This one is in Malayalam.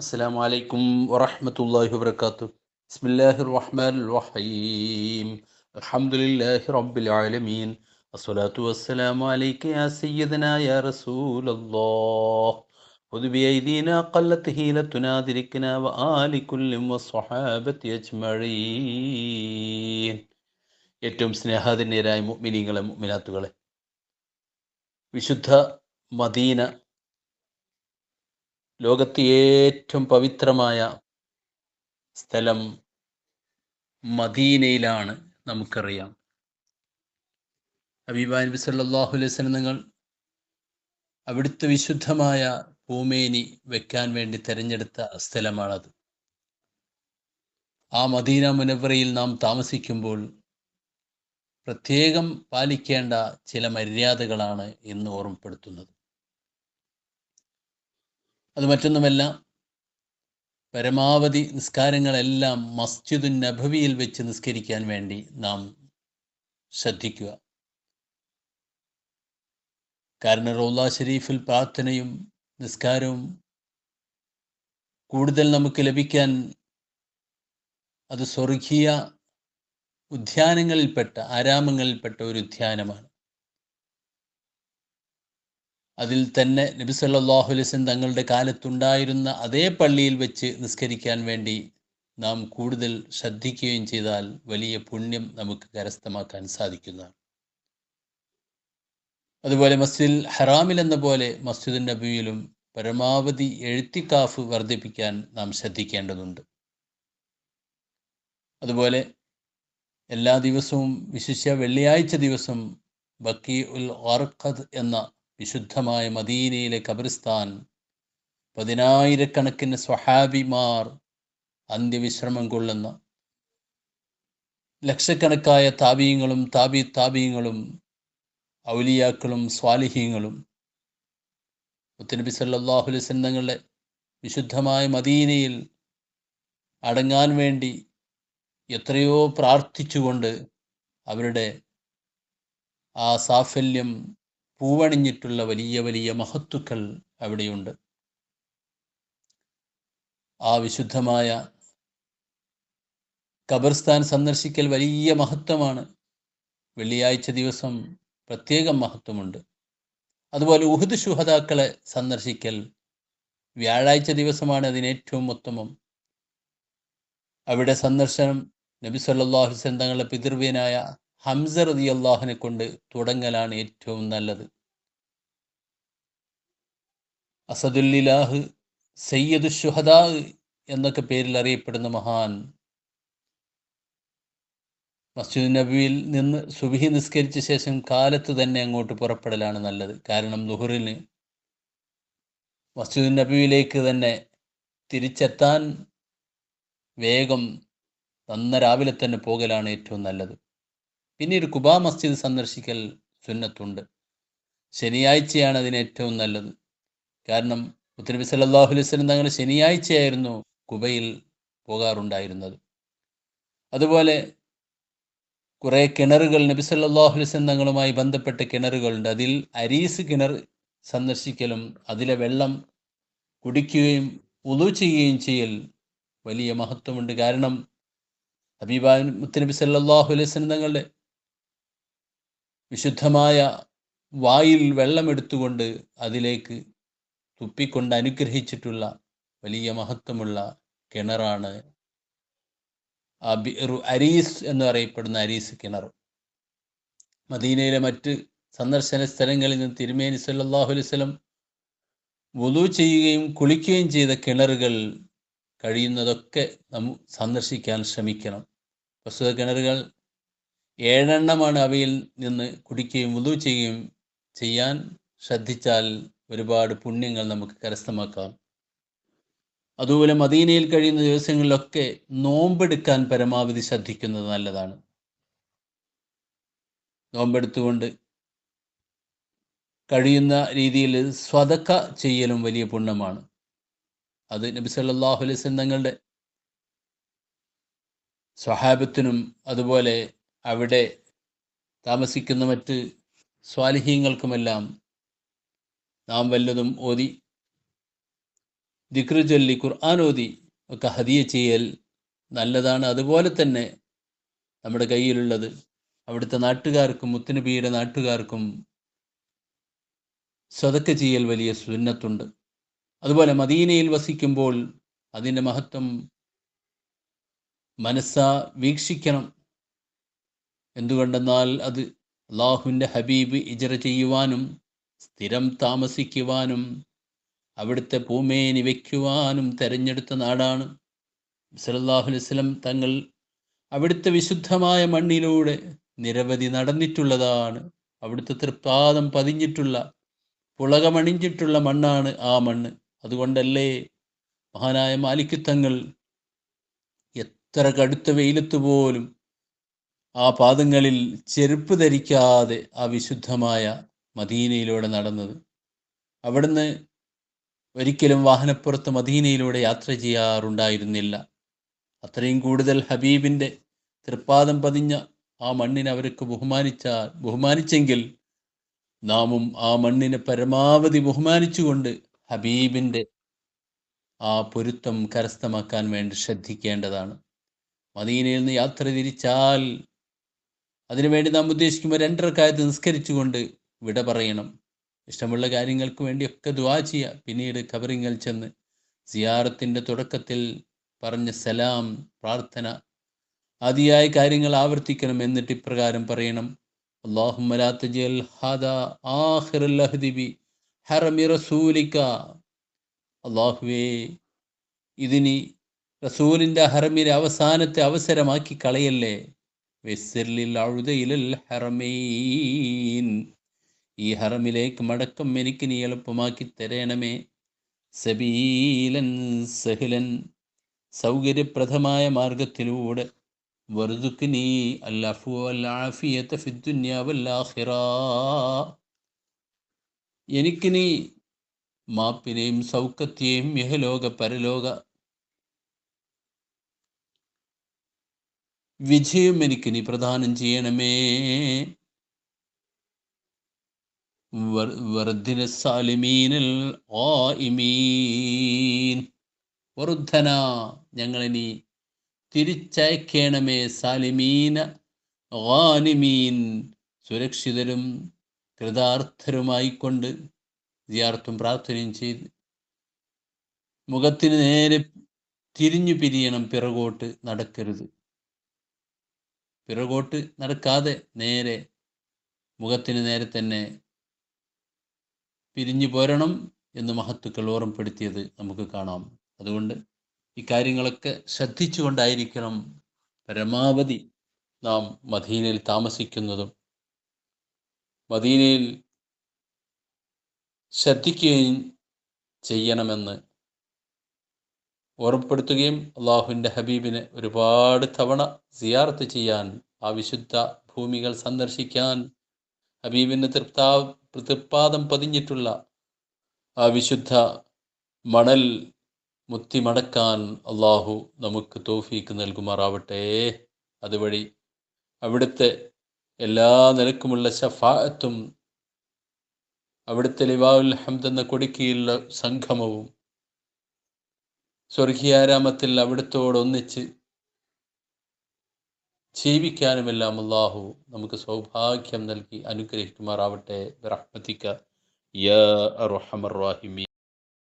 السلام عليكم ورحمة الله وبركاته بسم الله الرحمن الرحيم الحمد لله رب العالمين الصلاة والسلام عليك يا سيدنا يا رسول الله خذ بأيدينا قلت هيلتنا ذركنا وآل كل والصحابة أجمعين ഏറ്റവും സ്നേഹാധന്യരായ മുഅ്മിനീങ്ങളെ മുഅ്മിനാത്തുകളെ വിശുദ്ധ മദീന ലോകത്തെ ഏറ്റവും പവിത്രമായ സ്ഥലം മദീനയിലാണ് നമുക്കറിയാം. ഹബീബാ നബി സല്ലല്ലാഹു അലൈഹി നിങ്ങൾ അവിടുത്തെ വിശുദ്ധമായ ഭൂമേനി വെക്കാൻ വേണ്ടി തിരഞ്ഞെടുത്ത സ്ഥലമാണത്. ആ മദീന മുനവറയിൽ നാം താമസിക്കുമ്പോൾ പ്രത്യേകം പാലിക്കേണ്ട ചില മര്യാദകളാണ് ഇന്ന് ഓർമ്മപ്പെടുത്തുന്നത്. അത് മറ്റൊന്നുമല്ല പരമാവധി നിസ്കാരങ്ങളെല്ലാം മസ്ജിദുൻ നബവിയിൽ വെച്ച് നിസ്കരിക്കാൻ വേണ്ടി നാം ശ്രദ്ധിക്കുക. കാരണം റൗല ഷരീഫിൽ പ്രാർത്ഥനയും നിസ്കാരവും കൂടുതൽ നമുക്ക് ലഭിക്കാൻ അത് സ്വർഗീയ ഉദ്യാനങ്ങളിൽപ്പെട്ട ആരാമങ്ങളിൽപ്പെട്ട ഒരു ഉദ്യാനമാണ്. അതിൽ തന്നെ നബി സല്ലാഹു അലൈഹി തങ്ങളുടെ കാലത്തുണ്ടായിരുന്ന അതേ പള്ളിയിൽ വെച്ച് നിസ്കരിക്കാൻ വേണ്ടി നാം കൂടുതൽ ശ്രദ്ധിക്കുകയും ചെയ്താൽ വലിയ പുണ്യം നമുക്ക് കരസ്ഥമാക്കാൻ സാധിക്കുന്നതാണ്. അതുപോലെ മസ്ജിദ് ഹറാമിൽ എന്ന പോലെ മസ്ജിദ് നബിയിലും പരമാവധി എഴുത്തിക്കാഫ് വർദ്ധിപ്പിക്കാൻ നാം ശ്രദ്ധിക്കേണ്ടതുണ്ട്. അതുപോലെ എല്ലാ ദിവസവും വിശിഷ്യ വെള്ളിയാഴ്ച ദിവസം ബക്കി ഉൽ ഓർഖദ് എന്ന വിശുദ്ധമായ മദീനയിലെ ഖബറിസ്ഥാൻ പതിനായിരക്കണക്കിന് സ്വഹാബിമാർ അന്ത്യവിശ്രമം കൊള്ളുന്ന ലക്ഷക്കണക്കായ താപീയങ്ങളും താപി താപീയങ്ങളും ഔലിയാക്കളും സ്വാലിഹീങ്ങളും മുത്തനബി സല്ലാഹു അലൈസ് തങ്ങളുടെ വിശുദ്ധമായ മദീനയിൽ അടങ്ങാൻ വേണ്ടി എത്രയോ പ്രാർത്ഥിച്ചുകൊണ്ട് അവരുടെ ആ സാഫല്യം പൂവണിഞ്ഞിട്ടുള്ള വലിയ വലിയ മഹത്തുക്കൾ അവിടെയുണ്ട്. ആ വിശുദ്ധമായ ഖബർസ്ഥാൻ സന്ദർശിക്കൽ വലിയ മഹത്വമാണ്. വെള്ളിയാഴ്ച ദിവസം പ്രത്യേകം മഹത്വമുണ്ട്. അതുപോലെ ഉഹുദ് ശുഹതാക്കളെ സന്ദർശിക്കൽ വ്യാഴാഴ്ച ദിവസമാണ് അതിന് ഏറ്റവും ഉത്തമം. അവിടെ സന്ദർശനം നബി സല്ലാഹു വസ്ലം തങ്ങളുടെ പിതൃവ്യനായ ഹംസ റതി കൊണ്ട് തുടങ്ങലാണ് ഏറ്റവും നല്ലത്. അസദുല്ലിലാഹ് സയ്യദു ഷുഹദാ എന്നൊക്കെ പേരിൽ അറിയപ്പെടുന്ന മഹാൻ. മസ്ജിദ് നബിയിൽ നിന്ന് സുബിഹി നിസ്കരിച്ച ശേഷം കാലത്ത് തന്നെ അങ്ങോട്ട് പുറപ്പെടലാണ് നല്ലത്. കാരണം ലുഹറിന് മസ്ജിദ് നബിയിലേക്ക് തന്നെ തിരിച്ചെത്താൻ വേഗം നന്ന രാവിലെ തന്നെ പോകലാണ് ഏറ്റവും നല്ലത്. പിന്നീട് കുബാ മസ്ജിദ് സന്ദർശിക്കൽ സുന്നത്തുണ്ട്. ശനിയാഴ്ചയാണ് അതിന് ഏറ്റവും നല്ലത്. കാരണം ഉത്തരബി സല്ലാഹു അലൈഹി സ്വലം തങ്ങൾ ശനിയാഴ്ചയായിരുന്നു കുബയിൽ പോകാറുണ്ടായിരുന്നത്. അതുപോലെ കുറേ കിണറുകൾ നബി സല്ലാഹു അലൈഹി സ്വലം തങ്ങളുമായി ബന്ധപ്പെട്ട കിണറുകളുണ്ട്. അതിൽ അരീസ് കിണർ സന്ദർശിക്കലും അതിലെ വെള്ളം കുടിക്കുകയും ഉളു ചെയ്യുകയും ചെയ്യൽ വലിയ മഹത്വമുണ്ട്. കാരണം ഹബീബാ മുത്തനബി സല്ലാഹു അലൈഹി സ്വലം തങ്ങളുടെ വിശുദ്ധമായ വായിൽ വെള്ളമെടുത്തുകൊണ്ട് അതിലേക്ക് തുപ്പിക്കൊണ്ട് അനുഗ്രഹിച്ചിട്ടുള്ള വലിയ മഹത്വമുള്ള കിണറാണ് അരീസ് എന്ന് പറയപ്പെടുന്ന അരീസ് കിണർ. മദീനയിലെ മറ്റ് സന്ദർശന സ്ഥലങ്ങളിൽ നിന്ന് തിരുമേനി സല്ലാഹു അലൈഹി സ്വലം വുളു ചെയ്യുകയും കുളിക്കുകയും ചെയ്ത കിണറുകൾ കഴിയുന്നതൊക്കെ നാം സന്ദർശിക്കാൻ ശ്രമിക്കണം. പ്രസ്തുത കിണറുകൾ ഏഴെണ്ണമാണ് അവയിൽ നിന്ന് കുടിക്കുകയും വുതു ചെയ്യുകയും ചെയ്യാൻ ശ്രദ്ധിച്ചാൽ ഒരുപാട് പുണ്യങ്ങൾ നമുക്ക് കരസ്ഥമാക്കാം. അതുപോലെ മദീനയിൽ കഴിയുന്ന ദിവസങ്ങളിലൊക്കെ നോമ്പെടുക്കാൻ പരമാവധി ശ്രദ്ധിക്കുന്നത് നല്ലതാണ്. നോമ്പെടുത്തുകൊണ്ട് കഴിയുന്ന രീതിയിൽ സ്വതക്ക ചെയ്യലും വലിയ പുണ്യമാണ്. അത് നബി സല്ലാഹു തങ്ങളുടെ സ്വഹാബത്തിനും അതുപോലെ അവിടെ താമസിക്കുന്ന മറ്റ് സ്വാലിഹീങ്ങൾക്കുമെല്ലാം നാം വല്ലതും ഓതി ദിക്റ് ചൊല്ലി ഓതി ഒക്കെ ഹദിയ ചെയ്യൽ നല്ലതാണ്. അതുപോലെ തന്നെ നമ്മുടെ കയ്യിലുള്ളത് അവിടുത്തെ നാട്ടുകാർക്കും മുത്തുനബിയുടെ നാട്ടുകാർക്കും സ്വതക്ക ചെയ്യൽ വലിയ സുന്നത്തുണ്ട്. അതുപോലെ മദീനയിൽ വസിക്കുമ്പോൾ അതിന്റെ മഹത്വം മനസ്സാ വീക്ഷിക്കണം. എന്തുകൊണ്ടെന്നാൽ അത് അള്ളാഹുവിന്റെ ഹബീബ് ഇജറ ചെയ്യുവാനും സ്ഥിരം താമസിക്കുവാനും അവിടുത്തെ പൂമേനി വയ്ക്കുവാനും തെരഞ്ഞെടുത്ത നാടാണ്. സലല്ലാഹു തങ്ങൾ അവിടുത്തെ വിശുദ്ധമായ മണ്ണിലൂടെ നിരവധി നടന്നിട്ടുള്ളതാണ്. അവിടുത്തെ തൃപ്താദം പതിഞ്ഞിട്ടുള്ള പുളകമണിഞ്ഞിട്ടുള്ള മണ്ണാണ് ആ മണ്ണ്. അതുകൊണ്ടല്ലേ മഹാനായ മാലിക്കുത്തങ്ങൾ എത്ര കടുത്ത വെയിലത്ത് പോലും ആ പാദങ്ങളിൽ ചെരുപ്പ് ധരിക്കാതെ ആ വിശുദ്ധമായ മദീനയിലൂടെ നടന്നത്. അവിടുന്ന് ഒരിക്കലും വാഹനപ്പുറത്ത് മദീനയിലൂടെ യാത്ര ചെയ്യാറുണ്ടായിരുന്നില്ല. അത്രയും കൂടുതൽ ഹബീബിന്റെ തൃപ്പാദം പതിഞ്ഞ ആ മണ്ണിനെ അവർക്ക് ബഹുമാനിച്ചാൽ ബഹുമാനിച്ചെങ്കിൽ നാമും ആ മണ്ണിനെ പരമാവധി ബഹുമാനിച്ചുകൊണ്ട് ഹബീബിന്റെ ആ പൊരുത്തം കരസ്ഥമാക്കാൻ വേണ്ടി ശ്രദ്ധിക്കേണ്ടതാണ്. മദീനയിൽ നിന്ന് യാത്ര തിരിച്ചാൽ അതിനുവേണ്ടി നാം ഉദ്ദേശിക്കുമ്പോൾ രണ്ടരക്കാലത്ത് നിസ്കരിച്ചുകൊണ്ട് വിട പറയണം. ഇഷ്ടമുള്ള കാര്യങ്ങൾക്ക് വേണ്ടിയൊക്കെ ദുവാ ചെയ്യുക. പിന്നീട് കബറിങ്ങൽ ചെന്ന് സിയാറത്തിന്റെ തുടക്കത്തിൽ പറഞ്ഞ സലാം പ്രാർത്ഥന ആദിയായ കാര്യങ്ങൾ ആവർത്തിക്കണം എന്നിട്ട് ഇപ്രകാരം പറയണം. അള്ളാഹുവേ ഇതിനി റസൂലിന്റെ ഹറമിലെ അവസാനത്തെ അവസരമാക്കി കളയല്ലേ? ഈ ഹറമിലേക്ക് മടക്കം എനിക്ക് നീ എളുപ്പമാക്കി തരണമേ. സബീലൻ സഹിലൻ സൗകര്യപ്രദമായ മാർഗത്തിലൂടെ വെറുതുക്ക് നീ അല്ലാഫിയത്തെ ഫിദ്ദുന്യാവല്ലാഹിറ എനിക്ക് നീ മാപ്പിനെയും സൗഖ്യത്തെയും യഹലോക പരലോക വിജയം എനിക്ക് നീ പ്രദാനം ചെയ്യണമേ. വർദ്ധന സാലിമീനൽ ആയിമീൻ. വറുദ്ധന ഞങ്ങളിനി തിരിച്ചയക്കണമേ സാലിമീന ഗാനിമീൻ സുരക്ഷിതരും കൃതാർത്ഥരുമായിക്കൊണ്ട് വിദ്യാർത്ഥം പ്രാർത്ഥനയും ചെയ്ത് മുഖത്തിന് നേരെ തിരിഞ്ഞു പിരിയണം പിറകോട്ട് നടക്കരുത്. പിറകോട്ട് നടക്കാതെ നേരെ മുഖത്തിന് നേരെ തന്നെ പിരിഞ്ഞു പോരണം എന്ന് മഹത്തുക്കൾ ഓർമ്മപ്പെടുത്തിയത് നമുക്ക് കാണാം. അതുകൊണ്ട് ഇക്കാര്യങ്ങളൊക്കെ ശ്രദ്ധിച്ചുകൊണ്ടായിരിക്കണം പരമാവധി നാം മദീനയിൽ താമസിക്കുന്നതും. മദീനയിൽ ശ്രദ്ധിക്കുകയും ചെയ്യണമെന്ന് ഓർമ്മപ്പെടുത്തുകയും അള്ളാഹുവിന്റെ ഹബീബിനെ ഒരുപാട് തവണ സിയാർത്ത് ചെയ്യാൻ ആ വിശുദ്ധ ഭൂമികൾ സന്ദർശിക്കാൻ ഹബീബിന്റെ തൃപ്താ തൃപ്പാദം പതിഞ്ഞിട്ടുള്ള ആ വിശുദ്ധ മണൽ മുത്തിമടക്കാൻ അള്ളാഹു നമുക്ക് തോഫീക്ക് നൽകുമാറാവട്ടെ. അതുവഴി അവിടുത്തെ എല്ലാ നിലക്കുമുള്ള ഷഫാഅത്തും അവിടുത്തെ ലിവാഉൽ ഹംദ് എന്ന കൊടുക്കിയുള്ള സംഗമവും സ്വർഗീയാരാമത്തിൽ അവിടുത്തോടൊന്നിച്ച് ജീവിക്കാനുമെല്ലാം അള്ളാഹു നമുക്ക് സൗഭാഗ്യം നൽകി അനുഗ്രഹിക്കുമാറാവട്ടെ. റഹ്മത്തിക്ക. യ റാഹിമീൻ.